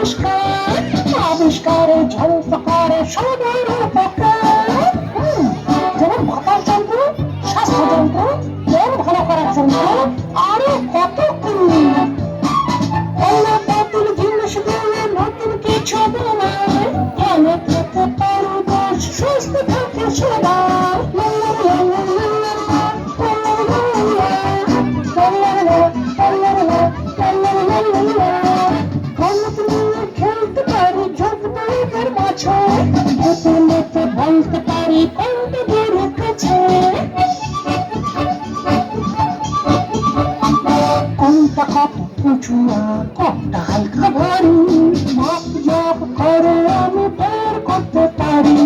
আবিষ্কার কোনটা হালকা ভারী মাপ জপ করে আমি বের করতে পারি।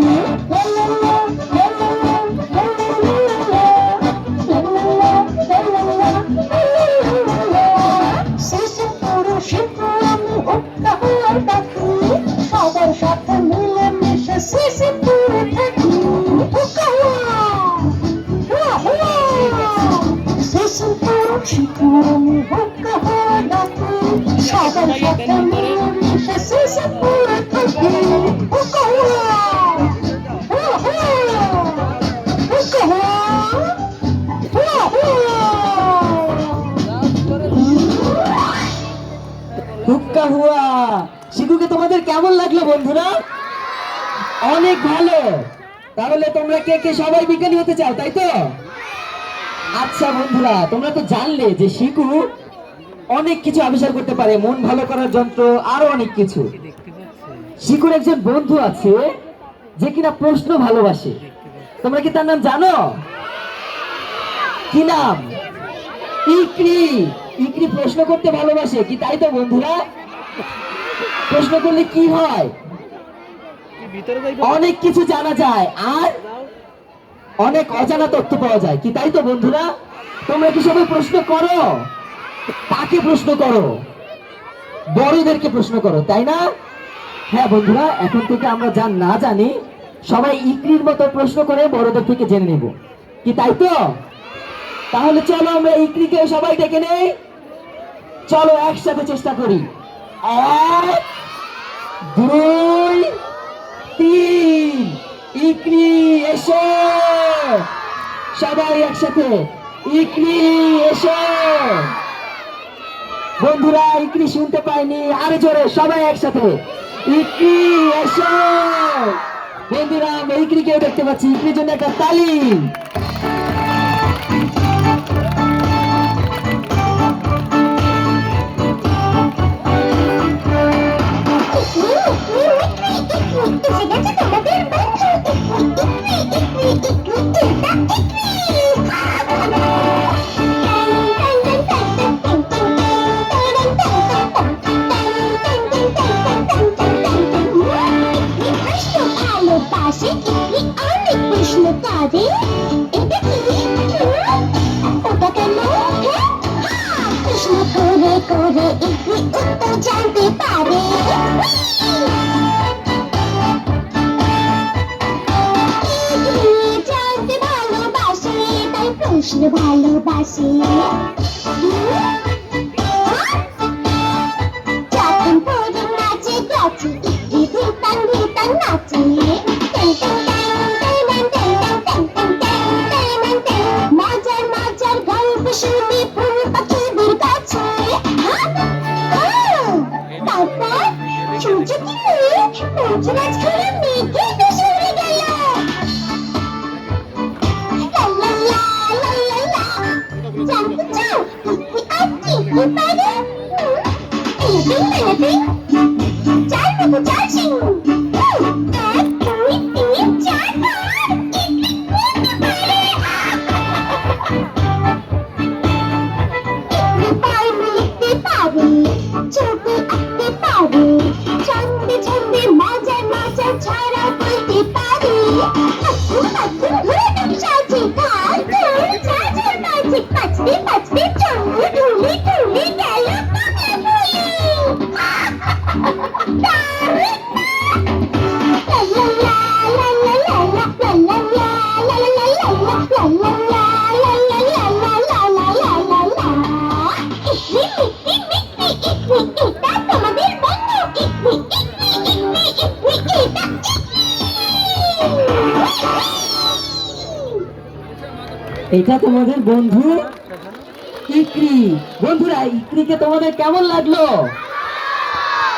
সবার সাথে মিলে মিশে হুক্কা তোমাদের কেমন লাগল বন্ধুরা? অনেক ভালো। তাহলে তোমরা কে কে সবাই বিজ্ঞানী হতে চাও, তাই তো? আচ্ছা বন্ধুরা, তোমরা তো জানলে যে শিকু অনেক কিছু আবিষ্কার করতে পারে। মন ভালো করার যন্ত্র, আরও অনেক কিছু। শিকুর একজন বন্ধু আছে, যে কিনা প্রশ্ন ভালোবাসে। তোমরা কি তার নাম জানো? কি নাম? ইকরি। ইকরি প্রশ্ন করতে ভালোবাসে, কি তাই তো বন্ধুরা? প্রশ্ন করলে কি হয়? অনেক কিছু জানা যায়, আর অনেক অজানা তথ্য পাওয়া যায়। কি তাই তো বন্ধুরা? তোমরা কি সবাই প্রশ্ন করো? কাকে প্রশ্ন করো। বড়দেরকে প্রশ্ন করো, তাই না? হ্যাঁ বন্ধুরা, এখন থেকে আমরা যা না জানি, সবাই ইকরির মতো প্রশ্ন করে বড়দের থেকে জেনে নেব। কি তাই তো? তাহলে চলো আমরা ইকরিকে সবাই ডেকে নেই। চলো একসাথে চেষ্টা করি। এক, দুই, তিন, ইকরি এসো। সবাই একসাথে, ইকরি এসো। বন্ধুরা, ইকরি শুনতে পাইনি। আরে জোরে, সবাই একসাথে। ইকরি এসো। বন্ধুরা, আমরা ইকরিকেও দেখতে পাচ্ছি। ইকরির জন্য একটা তালি প্রশ্ন এটা কি ওটা কেন? হ্যাঁ? করে করে একটি উত্তর জানতে পারে। জানতে ভালোবাসে, তাই প্রশ্ন ভালোবাসে। এটা তোমাদের বন্ধু ইক্রি। বন্ধুরা ইক্রিকে তোমাদের কেমন লাগল?